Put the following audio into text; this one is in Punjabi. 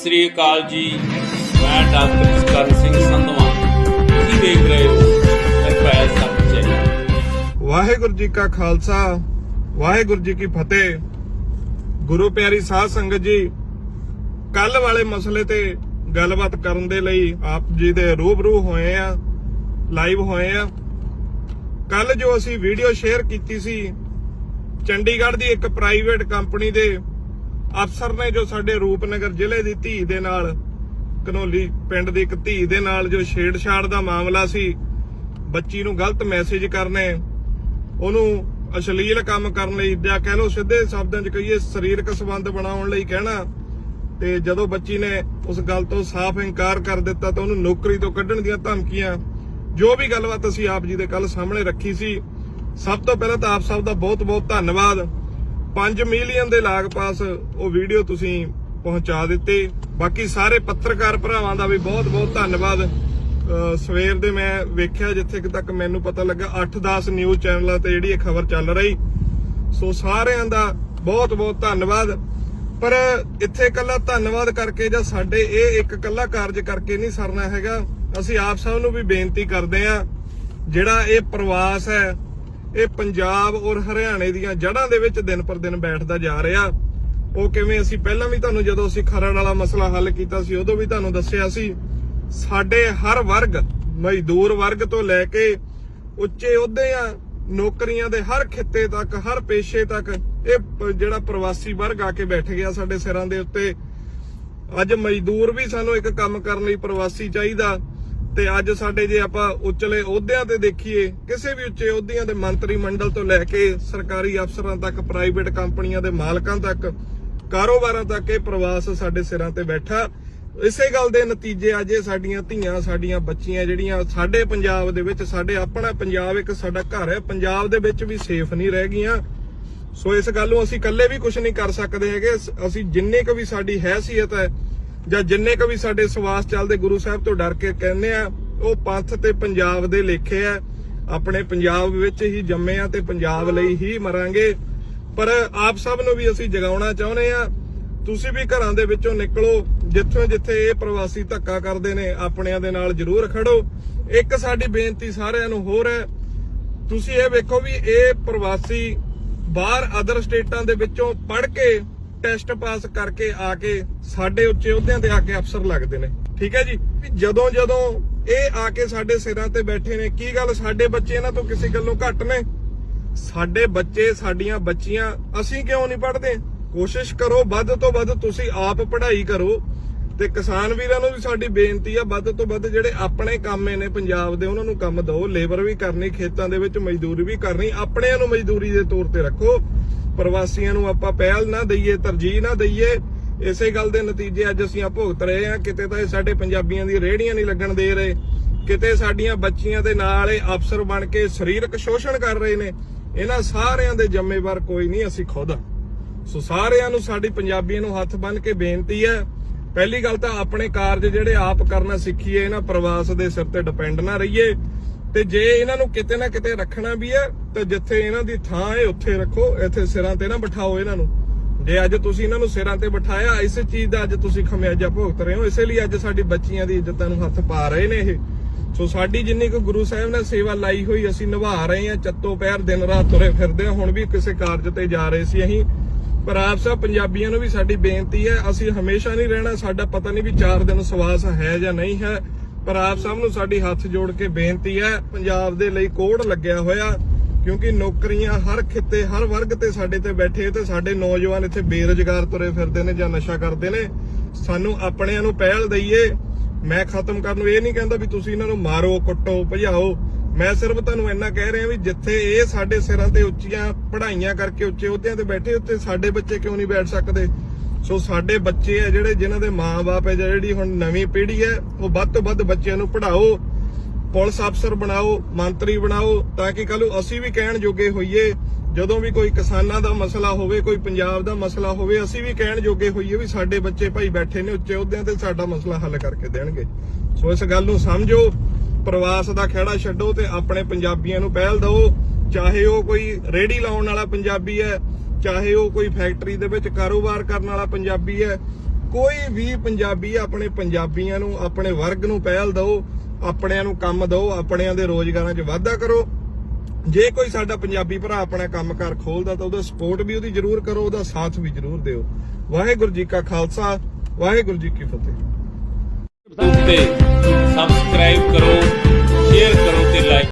ਸਤਿ ਸ੍ਰੀ ਅਕਾਲ ਜੀ। ਮੈਂ ਡਾਕਟਰ ਜਸਕਰਨ ਸਿੰਘ ਸੰਧਵਾ। ਤੁਸੀਂ ਦੇਖ ਰਹੇ ਹੋ ਨਿਰਭੈ ਸੱਚ ਵਾਹਿਗੁਰੂ ਜੀ ਕਾ ਖਾਲਸਾ, ਵਾਹਿਗੁਰੂ ਜੀ ਕੀ ਫਤਿਹ। ਗੁਰੂ ਪਿਆਰੀ ਸਾਧ ਸੰਗਤ ਜੀ ਕੱਲ ਵਾਲੇ ਮਸਲੇ ਤੇ ਗੱਲਬਾਤ ਕਰਨ ਦੇ ਲਈ ਆਪ ਜੀ ਦੇ ਰੂਬਰੂ ਹੋਏ ਆ, ਲਾਈਵ ਹੋਏ ਆ। ਕੱਲ ਜੋ ਅਸੀਂ ਵੀਡੀਓ ਸ਼ੇਅਰ ਕੀਤੀ ਸੀ, ਚੰਡੀਗੜ੍ਹ ਦੀ ਇੱਕ ਪ੍ਰਾਈਵੇਟ ਕੰਪਨੀ ਦੇ ਅਫਸਰ ਨੇ ਜੋ ਸਾਡੇ ਰੂਪਨਗਰ ਜ਼ਿਲ੍ਹੇ ਦੀ ਧੀ ਦੇ ਨਾਲ, ਕਨੋਲੀ ਪਿੰਡ ਦੀ ਇੱਕ ਧੀ ਦੇ ਨਾਲ ਜੋ ਛੇੜਛਾੜ ਦਾ ਮਾਮਲਾ ਸੀ, ਬੱਚੀ ਨੂੰ ਗਲਤ ਮੈਸੇਜ ਕਰਨੇ, ਉਹਨੂੰ ਅਸ਼ਲੀਲ ਕੰਮ ਕਰਨ ਲਈ ਜਾਂ ਕਹਿ ਲਓ ਸਿੱਧੇ ਸ਼ਬਦਾਂ 'ਚ ਕਹੀਏ ਸਰੀਰਕ ਸੰਬੰਧ ਬਣਾਉਣ ਲਈ ਕਹਿਣਾ, ਤੇ ਜਦੋਂ ਬੱਚੀ ਨੇ ਉਸ ਗੱਲ ਤੋਂ ਸਾਫ਼ ਇਨਕਾਰ ਕਰ ਦਿੱਤਾ ਤਾਂ ਉਹਨੂੰ ਨੌਕਰੀ ਤੋਂ ਕੱਢਣ ਦੀਆਂ ਧਮਕੀਆਂ, ਜੋ ਵੀ ਗੱਲਬਾਤ ਅਸੀਂ ਆਪ ਜੀ ਦੇ ਕੱਲ ਸਾਹਮਣੇ ਰੱਖੀ ਸੀ, ਸਭ ਤੋਂ ਪਹਿਲਾਂ ਤਾਂ ਆਪ ਸਭ ਦਾ ਬਹੁਤ-ਬਹੁਤ ਧੰਨਵਾਦ। 5 ਮਿਲੀਅਨ ਦੇ ਲਾਗ ਪਾਸ ਉਹ ਵੀਡੀਓ ਤੁਸੀਂ ਪਹੁੰਚਾ ਦਿੱਤੇ। ਬਾਕੀ ਸਾਰੇ ਪੱਤਰਕਾਰ ਭਰਾਵਾਂ ਦਾ ਵੀ ਬਹੁਤ-ਬਹੁਤ ਧੰਨਵਾਦ। ਸਵੇਰ ਦੇ ਮੈਂ ਵੇਖਿਆ ਜਿੱਥੇ ਤੱਕ ਮੈਨੂੰ ਪਤਾ ਲੱਗਾ 8-10 ਨਿਊਜ਼ ਚੈਨਲਾਂ ਤੇ ਜਿਹੜੀ ਇਹ ਖਬਰ ਚੱਲ ਰਹੀ। ਸੋ ਸਾਰਿਆਂ ਦਾ ਬਹੁਤ-ਬਹੁਤ ਧੰਨਵਾਦ। ਪਰ ਇੱਥੇ ਕੱਲਾ ਧੰਨਵਾਦ ਕਰਕੇ ਜਾਂ ਸਾਡੇ ਇਹ ਇੱਕ ਕੱਲਾ ਕਾਰਜ ਕਰਕੇ ਨਹੀਂ ਸਰਨਾ ਹੈਗਾ। ਅਸੀਂ ਆਪ ਸਭ ਨੂੰ ਵੀ ਬੇਨਤੀ ਕਰਦੇ ਆ ਜਿਹੜਾ ਇਹ ਪ੍ਰਵਾਸ ਹੈ ਇਹ ਪੰਜਾਬ ਔਰ ਹਰਿਆਣੇ ਦੀਆਂ ਜੜ੍ਹਾਂ ਦੇ ਵਿੱਚ ਦਿਨ ਪਰ ਦਿਨ ਬੈਠਦਾ ਜਾ ਰਿਹਾ। ਉਹ ਕਿਵੇਂ ਅਸੀਂ ਪਹਿਲਾਂ ਵੀ ਤੁਹਾਨੂੰ ਜਦੋਂ ਅਸੀਂ ਖਰੜ ਵਾਲਾ ਮਸਲਾ ਹੱਲ ਕੀਤਾ ਸੀ, ਉਦੋਂ ਵੀ ਤੁਹਾਨੂੰ ਦੱਸਿਆ ਸੀ, ਸਾਡੇ ਹਰ ਵਰਗ, ਮਜ਼ਦੂਰ ਵਰਗ ਤੋਂ ਲੈ ਕੇ ਉੱਚੇ ਅਹੁਦਿਆਂ ਨੌਕਰੀਆਂ ਦੇ ਹਰ ਖਿੱਤੇ ਤੱਕ, ਹਰ ਪੇਸ਼ੇ ਤੱਕ, ਇਹ ਜਿਹੜਾ ਪ੍ਰਵਾਸੀ ਵਰਗ ਆ ਕੇ ਬੈਠ ਗਿਆ ਸਾਡੇ ਸਿਰਾਂ ਦੇ ਉੱਤੇ। ਅੱਜ ਮਜ਼ਦੂਰ ਵੀ ਸਾਨੂੰ ਇੱਕ ਕੰਮ ਕਰਨ ਲਈ ਪ੍ਰਵਾਸੀ ਚਾਹੀਦਾ। ਤੇ ਅੱਜ ਸਾਡੇ ਜੇ ਆਪਾਂ ਉੱਚਲੇ ਅਹੁਦਿਆਂ ਤੇ ਦੇਖੀਏ, ਕਿਸੇ ਵੀ ਉੱਚੇ ਅਹੁਦਿਆਂ ਦੇ ਮੰਤਰੀ ਮੰਡਲ ਤੋਂ ਲੈ ਕੇ ਸਰਕਾਰੀ ਅਫਸਰਾਂ ਤੱਕ, ਪ੍ਰਾਈਵੇਟ ਕੰਪਨੀਆਂ ਦੇ ਮਾਲਕਾਂ ਤੱਕ, ਕਾਰੋਬਾਰਾਂ ਤੱਕ ਇਹ ਪ੍ਰਵਾਸ ਸਾਡੇ ਸਿਰਾਂ ਤੇ ਬੈਠਾ। ਇਸੇ ਗੱਲ ਦੇ ਨਤੀਜੇ ਅੱਜ ਇਹ ਸਾਡੀਆਂ ਧੀਆਂ, ਸਾਡੀਆਂ ਬੱਚੀਆਂ ਜਿਹੜੀਆਂ, ਸਾਡੇ ਪੰਜਾਬ ਦੇ ਵਿੱਚ, ਸਾਡੇ ਆਪਣਾ ਪੰਜਾਬ ਇੱਕ ਸਾਡਾ ਘਰ ਹੈ, ਪੰਜਾਬ ਦੇ ਵਿੱਚ ਵੀ ਸੇਫ ਨਹੀਂ ਰਹਿ ਗਈਆਂ। ਸੋ ਇਸ ਗੱਲ ਨੂੰ ਅਸੀਂ ਇਕੱਲੇ ਵੀ ਕੁਝ ਨਹੀਂ ਕਰ ਸਕਦੇ ਹੈਗੇ। ਅਸੀਂ ਜਿੰਨੇ ਕੁ ਵੀ ਸਾਡੀ ਹੈਸੀਅਤ ਹੈ ਜਾਂ ਜਿੰਨੇ ਕ ਵੀ ਸਾਡੇ ਸਵਾਸ ਚੱਲਦੇ ਗੁਰੂ ਸਾਹਿਬ ਤੋਂ ਡਰ ਕੇ ਕਹਿੰਦੇ ਆ, ਉਹ ਪੰਥ ਤੇ ਪੰਜਾਬ ਦੇ ਲੇਖੇ ਆ। ਆਪਣੇ ਪੰਜਾਬ ਵਿੱਚ ਹੀ ਜੰਮੇ ਆ ਤੇ ਪੰਜਾਬ ਲਈ ਹੀ ਮਰਾਂਗੇ। ਪਰ ਆਪ ਸਭ ਨੂੰ ਵੀ ਅਸੀਂ ਜਗਾਉਣਾ ਚਾਹੁੰਦੇ ਆ। ਤੁਸੀਂ ਵੀ ਘਰਾਂ ਦੇ ਵਿੱਚੋਂ ਨਿਕਲੋ, ਜਿੱਥੋਂ ਜਿੱਥੇ ਇਹ ਪ੍ਰਵਾਸੀ ਧੱਕਾ ਕਰਦੇ ਨੇ, ਆਪਣਿਆਂ ਦੇ ਨਾਲ ਜ਼ਰੂਰ ਖੜੋ। ਇੱਕ ਸਾਡੀ ਬੇਨਤੀ ਸਾਰਿਆਂ ਨੂੰ ਹੋਰ ਹੈ, ਤੁਸੀਂ ਇਹ ਵੇਖੋ ਵੀ ਇਹ ਪ੍ਰਵਾਸੀ ਬਾਹਰ ਅਦਰ ਸਟੇਟਾਂ ਦੇ ਵਿੱਚੋਂ ਪੜ ਕੇ ਟੈਸਟ ਪਾਸ ਕਰਕੇ ਆ ਕੇ ਸਾਡੇ ਉੱਚੇ ਅਹੁਦਿਆਂ ਤੇ ਆ ਕੇ ਅਫਸਰ ਲੱਗਦੇ ਨੇ। ਠੀਕ ਹੈ ਜੀ? ਜਦੋਂ ਜਦੋਂ ਇਹ ਆ ਕੇ ਸਾਡੇ ਸਿਰਾਂ ਤੇ ਬੈਠੇ ਨੇ, ਕੀ ਗੱਲ ਸਾਡੇ ਬੱਚੇ ਇਹਨਾਂ ਤੋਂ ਕਿਸੇ ਗੱਲੋਂ ਘੱਟ ਨੇ? ਸਾਡੇ ਬੱਚੇ, ਸਾਡੀਆਂ ਬੱਚੀਆਂ, ਅਸੀਂ ਕਿਉਂ ਨਹੀਂ ਪੜ੍ਹਦੇ? ਕੋਸ਼ਿਸ਼ ਕਰੋ, ਵੱਧ ਤੋਂ ਵੱਧ ਤੁਸੀਂ ਆਪ ਪੜ੍ਹਾਈ ਕਰੋ ਤੇ ਕਿਸਾਨ ਵੀਰਾਂ ਨੂੰ ਵੀ ਸਾਡੀ ਬੇਨਤੀ ਆ, ਵੱਧ ਤੋਂ ਵੱਧ ਜਿਹੜੇ ਆਪਣੇ ਕੰਮੇ ਨੇ ਪੰਜਾਬ ਦੇ, ਉਹਨਾਂ ਨੂੰ ਕੰਮ ਦਿਓ ਲੇਬਰ ਵੀ ਕਰਨੀ, ਖੇਤਾਂ ਦੇ ਵਿੱਚ ਮਜ਼ਦੂਰੀ ਵੀ ਕਰਨੀ, ਆਪਣਿਆਂ ਨੂੰ ਮਜ਼ਦੂਰੀ ਦੇ ਤੌਰ ਤੇ ਰੱਖੋ। ਪ੍ਰਵਾਸੀਆਂ ਨੂੰ ਆਪਾਂ ਪਹਿਲ ਨਾ ਦਈਏ, ਤਰਜੀਹ ਨਾ ਦਈਏ, ਇਸੇ ਗੱਲ ਦੇ ਨਤੀਜੇ ਅੱਜ ਅਸੀਂ ਆ ਭੁਗਤ ਰਹੇ ਆ ਕਿਤੇ ਤਾਂ ਇਹ ਸਾਡੇ ਪੰਜਾਬੀਆਂ ਦੀ ਰੇੜੀਆਂ ਨਹੀਂ ਲੱਗਣ ਦੇ ਰਹੇ, ਕਿਤੇ ਸਾਡੀਆਂ ਬੱਚੀਆਂ ਦੇ ਨਾਲ ਇਹ ਅਫਸਰ ਬਣ ਕੇ ਸਰੀਰਕ ਸ਼ੋਸ਼ਣ ਕਰ ਰਹੇ ਨੇ। ਇਹਨਾਂ ਸਾਰਿਆਂ ਦੇ ਜ਼ਿੰਮੇਵਾਰ ਕੋਈ ਨਹੀਂ, ਅਸੀਂ ਖੁਦ ਸੋ ਸਾਰਿਆਂ ਨੂੰ, ਸਾਡੀ ਪੰਜਾਬੀਆਂ ਨੂੰ ਹੱਥ ਬੰਨ ਕੇ ਬੇਨਤੀ ਹੈ, ਪਹਿਲੀ ਗੱਲ ਤਾਂ ਆਪਣੇ ਕਾਰਜ ਜਿਹੜੇ ਆਪ ਕਰਨਾ ਸਿੱਖੀਏ, ਇਹਨਾਂ ਪ੍ਰਵਾਸ ਦੇ ਸਿਰ ਤੇ ਡਿਪੈਂਡ ਨਾ ਰਹੀਏ। ਤੇ ਜੇ ਇਹਨਾਂ ਨੂੰ ਕਿਤੇ ਨਾ ਕਿਤੇ ਰੱਖਣਾ ਵੀ ਹੈ, ਤੇ ਜਿੱਥੇ ਇਹਨਾਂ ਦੀ ਥਾਂ ਹੈ, ਉੱਥੇ ਰੱਖੋ, ਇੱਥੇ ਸਿਰਾਂ ਤੇ ਨਾ ਬਿਠਾਓ ਇਹਨਾਂ ਨੂੰ। ਜੇ ਅੱਜ ਤੁਸੀਂ ਇਹਨਾਂ ਨੂੰ ਸਿਰਾਂ ਤੇ ਬਿਠਾਇਆ, ਇਸੇ ਚੀਜ਼ ਦਾ ਅੱਜ ਤੁਸੀਂ ਖਮਿਆਜਾ ਭੁਗਤ ਰਹੇ ਹੋ। ਇਸੇ ਲਈ ਅੱਜ ਸਾਡੀ ਬੱਚੀਆਂ ਦੀ ਇੱਜ਼ਤਾਂ ਨੂੰ ਹੱਥ ਪਾ ਰਹੇ ਨੇ ਇਹ। ਸੋ ਸਾਡੀ ਜਿੰਨੀ ਕੁ ਗੁਰੂ ਸਾਹਿਬ ਨੇ ਸੇਵਾ ਲਾਈ ਹੋਈ, ਅਸੀਂ ਨਿਭਾ ਰਹੇ ਹਾਂ, ਚੱਤੋ ਪੈਰ ਦਿਨ ਰਾਤ ਤੁਰੇ ਫਿਰਦੇ ਹਾਂ। ਹੁਣ ਵੀ ਕਿਸੇ ਕਾਰਜ ਤੇ ਜਾ ਰਹੇ ਸੀ ਅਸੀਂ। ਪਰ ਆਪ ਸਭ ਪੰਜਾਬੀਆਂ ਨੂੰ ਵੀ ਸਾਡੀ ਬੇਨਤੀ ਹੈ, ਅਸੀਂ ਹਮੇਸ਼ਾ ਨਹੀਂ ਰਹਿਣਾ। ਸਾਡਾ ਪਤਾ ਨਹੀਂ ਵੀ 4 ਦਿਨ ਸਵਾਸ ਹੈ ਜਾਂ ਨਹੀਂ ਹੈ। ਪਰ ਆਪ ਸਭ ਨੂੰ ਸਾਡੀ ਹੱਥ ਜੋੜ ਕੇ ਬੇਨਤੀ ਹੈ, ਪੰਜਾਬ ਦੇ ਲਈ ਕੋੜ ਲੱਗਿਆ ਹੋਇਆ, ਕਿਉਂਕਿ ਨੌਕਰੀਆਂ ਹਰ ਖਿੱਤੇ, ਹਰ ਵਰਗ ਤੇ ਸਾਡੇ ਤੇ ਬੈਠੇ ਤੇ ਸਾਡੇ ਨੌਜਵਾਨ ਇੱਥੇ ਬੇਰੁਜ਼ਗਾਰ ਤੁਰੇ ਫਿਰਦੇ ਨੇ ਜਾਂ ਨਸ਼ਾ ਕਰਦੇ ਨੇ। ਸਾਨੂੰ ਆਪਣਿਆਂ ਨੂੰ ਪਹਿਲ ਦਈਏ। ਮੈਂ ਖਤਮ ਕਰਨ ਨੂੰ ਇਹ ਨਹੀਂ ਕਹਿੰਦਾ ਵੀ ਤੁਸੀਂ ਇਹਨਾਂ ਨੂੰ ਮਾਰੋ, ਕੁੱਟੋ, ਭਜਾਓ। ਮੈਂ ਸਿਰਫ ਤੁਹਾਨੂੰ ਇੰਨਾ ਕਹਿ ਰਿਹਾ ਵੀ ਜਿੱਥੇ ਇਹ ਸਾਡੇ ਸਿਰਾਂ ਤੇ ਉੱਚੀਆਂ ਪੜ੍ਹਾਈਆਂ ਕਰਕੇ ਉੱਚੇ ਅਹੁਦਿਆਂ ਤੇ ਬੈਠੇ ਉੱਤੇ ਸਾਡੇ ਬੱਚੇ ਕਿਉਂ ਨਹੀਂ ਬੈਠ ਸਕਦੇ? ਸੋ ਸਾਡੇ ਬੱਚੇ ਆ ਜਿਹੜੇ ਜਿਨ੍ਹਾਂ ਦੇ ਮਾਪੇ ਹੈ ਜਿਹੜੀ ਹੁਣ ਨਵੀਂ ਪੀੜ੍ਹੀ ਹੈ ਉਹ ਵੱਧ ਤੋਂ ਵੱਧ ਬੱਚਿਆਂ ਨੂੰ ਪੜ੍ਹਾਓ, ਪੁਲਿਸ ਅਫਸਰ ਬਣਾਓ, ਮੰਤਰੀ ਬਣਾਓ, ਤਾਂ ਕਿ ਕੱਲ ਅਸੀਂ ਵੀ ਕਹਿਣ ਜੋਗੇ ਹੋਈਏ, ਜਦੋਂ ਵੀ ਕੋਈ ਕਿਸਾਨਾਂ ਦਾ ਮਸਲਾ ਹੋਵੇ, ਕੋਈ ਪੰਜਾਬ ਦਾ ਮਸਲਾ ਹੋਵੇ, ਅਸੀਂ ਵੀ ਕਹਿਣ ਜੋਗੇ ਹੋਈਏ ਵੀ ਸਾਡੇ ਬੱਚੇ ਭਾਈ ਬੈਠੇ ਨੇ ਉੱਚੇ ਅਹੁਦਿਆਂ ਤੇ ਸਾਡਾ ਮਸਲਾ ਹੱਲ ਕਰਕੇ ਦੇਣਗੇ। ਸੋ ਇਸ ਗੱਲ ਨੂੰ ਸਮਝੋ, ਪ੍ਰਵਾਸ ਦਾ ਖਹਿੜਾ ਛੱਡੋ ਤੇ ਆਪਣੇ ਪੰਜਾਬੀਆਂ ਨੂੰ ਪਹਿਲ ਦਿਓ, ਚਾਹੇ ਉਹ ਕੋਈ ਰੇੜੀ ਲਾਉਣ ਵਾਲਾ ਪੰਜਾਬੀ ਹੈ ਚਾਹੇ ਉਹ ਕੋਈ ਫੈਕਟਰੀ ਦੇ ਵਿੱਚ ਕਾਰੋਬਾਰ ਕਰਨ ਵਾਲਾ ਪੰਜਾਬੀ ਹੈ, ਕੋਈ ਵੀ ਪੰਜਾਬੀ ਆਪਣੇ ਪੰਜਾਬੀਆਂ ਨੂੰ, ਆਪਣੇ ਵਰਗ ਨੂੰ ਪਹਿਲ ਦਿਓ, ਆਪਣਿਆਂ ਨੂੰ ਕੰਮ ਦਿਓ, ਆਪਣਿਆਂ ਦੇ ਰੋਜ਼ਗਾਰਾਂ 'ਚ ਵਾਧਾ ਕਰੋ। ਜੇ ਕੋਈ ਸਾਡਾ ਪੰਜਾਬੀ ਭਰਾ ਆਪਣਾ ਕੰਮਕਾਰ ਖੋਲਦਾ ਤਾਂ ਉਹਦਾ ਸਪੋਰਟ ਵੀ ਉਹਦੀ ਜ਼ਰੂਰ ਕਰੋ, ਉਹਦਾ ਸਾਥ ਵੀ ਜ਼ਰੂਰ ਦਿਓ। ਵਾਹਿਗੁਰੂ ਜੀ ਕਾ ਖਾਲਸਾ, ਵਾਹਿਗੁਰੂ ਜੀ ਕੀ ਫਤਿਹ। ਤੇ ਸਬਸਕ੍ਰਾਈਬ ਕਰੋ ਸ਼ੇਅਰ ਕਰੋ